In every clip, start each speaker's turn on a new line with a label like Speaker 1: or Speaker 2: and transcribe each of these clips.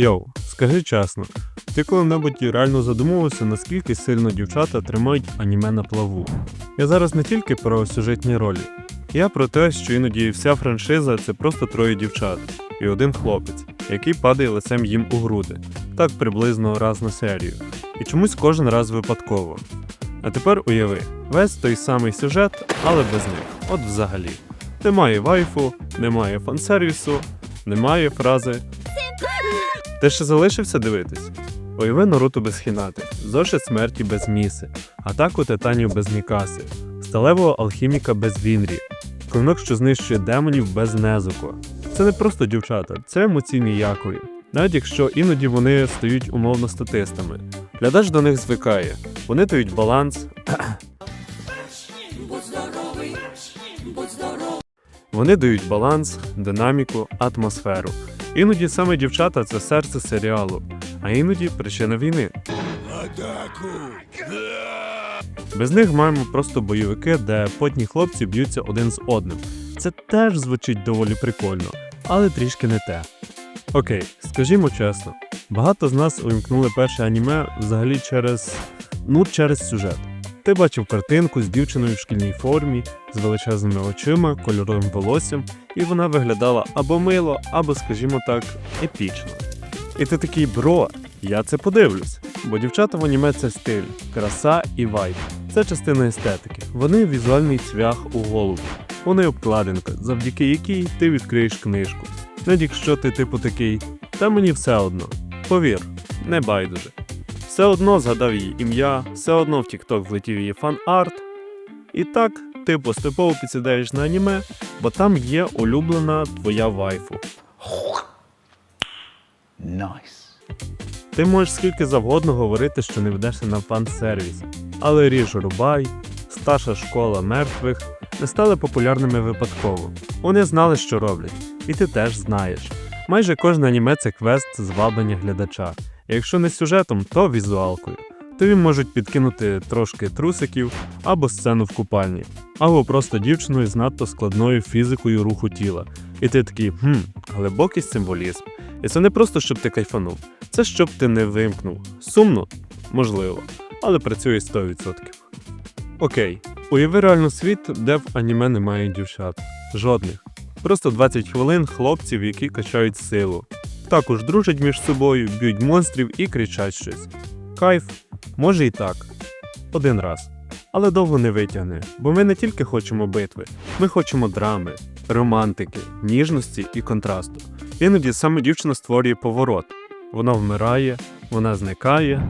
Speaker 1: Йоу, скажи чесно, ти коли-небудь реально задумувався, наскільки сильно дівчата тримають аніме на плаву? Я зараз не тільки про сюжетні ролі, я про те, що іноді вся франшиза це просто троє дівчат і один хлопець, який падає лицем їм у груди, так приблизно раз на серію, і чомусь кожен раз випадково. А тепер уяви, весь той самий сюжет, але без них. От взагалі. Немає вайфу, немає фансервісу, немає фрази ти ще залишився дивитись? Уяви Наруто без Хінати, Зошит смерті без Міси, атаку титанів без Мікаси, сталевого алхіміка без Вінрі, клинок, що знищує демонів без Незуко. Це не просто дівчата, це емоційні якові. Навіть якщо іноді вони стають умовно статистами. Глядач до них звикає, вони дають баланс. Вони дають баланс, динаміку, атмосферу. Іноді саме дівчата це серце серіалу, а іноді причина війни. Без них маємо просто бойовики, де потні хлопці б'ються один з одним. Це теж звучить доволі прикольно, але трішки не те. Окей, скажімо чесно, багато з нас увімкнули перше аніме взагалі через. ну, через сюжет. Ти бачив картинку з дівчиною в шкільній формі, з величезними очима, кольоровим волоссям, і вона виглядала або мило, або, скажімо так, епічно. І ти такий, бро, я це подивлюсь. Бо дівчата в аніме це стиль, краса і вайб. Це частина естетики. Вони візуальний цвях у голову. Вони обкладинка, завдяки якій ти відкриєш книжку. Навіть якщо ти типу такий, та мені все одно. Повір, не байдуже. Все одно згадав її ім'я, все одно в TikTok влетів її фан-арт. І так, ти поступово підсідаєш на аніме, бо там є улюблена твоя вайфу.
Speaker 2: Nice.
Speaker 1: Ти можеш скільки завгодно говорити, що не ведешся на фан-сервіс, але Ріж Рубай, старша школа мертвих не стали популярними випадково. Вони знали, що роблять, і ти теж знаєш. Майже кожне аніме це квест зваблення глядача. Якщо не сюжетом, то візуалкою. Тобі можуть підкинути трошки трусиків або сцену в купальні, або просто дівчиною з надто складною фізикою руху тіла. І ти такий, хм, глибокий символізм. І це не просто щоб ти кайфанув, це щоб ти не вимкнув. Сумно? Можливо, але працює 100%. Окей, уяви реально світ, де в аніме немає дівчат. Жодних. Просто 20 хвилин хлопців, які качають силу. Також дружать між собою, б'ють монстрів і кричать щось. Кайф, може і так. Один раз. Але довго не витягне, бо ми не тільки хочемо битви, ми хочемо драми, романтики, ніжності і контрасту. Іноді саме дівчина створює поворот. Вона вмирає, вона зникає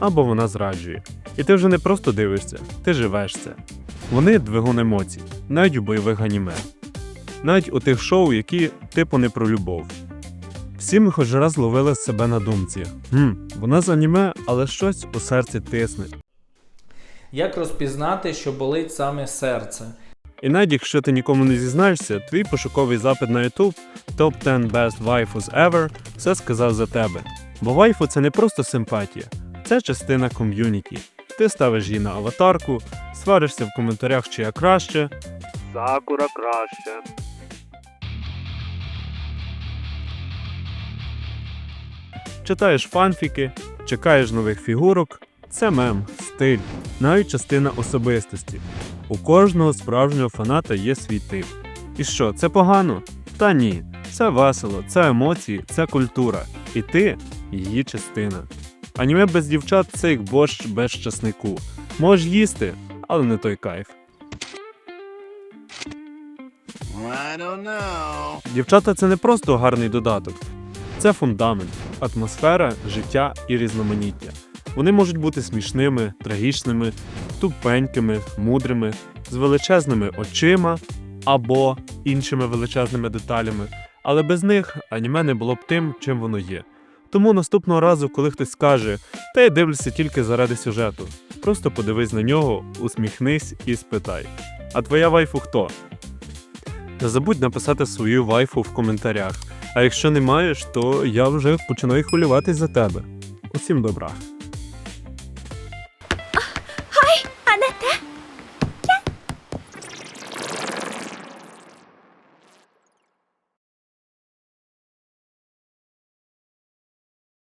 Speaker 1: або вона зраджує. І ти вже не просто дивишся, ти живеш це. Вони двигун емоцій, навіть у бойових аніме. Навіть у тих шоу, які типу не про любов. Всі ми хоч раз ловили себе на думці. Хм, вона з аніме, але щось у серці тисне.
Speaker 3: Як розпізнати, що болить саме серце?
Speaker 1: І навіть якщо ти нікому не зізнаєшся, твій пошуковий запит на YouTube Top 10 Best Waifus Ever все сказав за тебе. Бо вайфу це не просто симпатія, це частина ком'юніті. Ти ставиш її на аватарку, сваришся в коментарях, чия краще. Сакура краще. Читаєш фанфіки, чекаєш нових фігурок. Це мем, стиль, навіть частина особистості. У кожного справжнього фаната є свій тип. І що, це погано? Та ні. Це весело, це емоції, це культура. І ти її частина. Аніме без дівчат це як борщ без часнику. Можеш їсти, але не той кайф.
Speaker 2: I don't know.
Speaker 1: Дівчата це не просто гарний додаток, це фундамент, атмосфера, життя і різноманіття. Вони можуть бути смішними, трагічними, тупенькими, мудрими, з величезними очима або іншими величезними деталями, але без них аніме не було б тим, чим воно є. Тому наступного разу, коли хтось скаже, та я дивлюся тільки заради сюжету, просто подивись на нього, усміхнись і спитай. А твоя вайфу хто? Не забудь написати свою вайфу в коментарях. А якщо не маєш, то я вже починаю хвилюватись за тебе. Усім добра.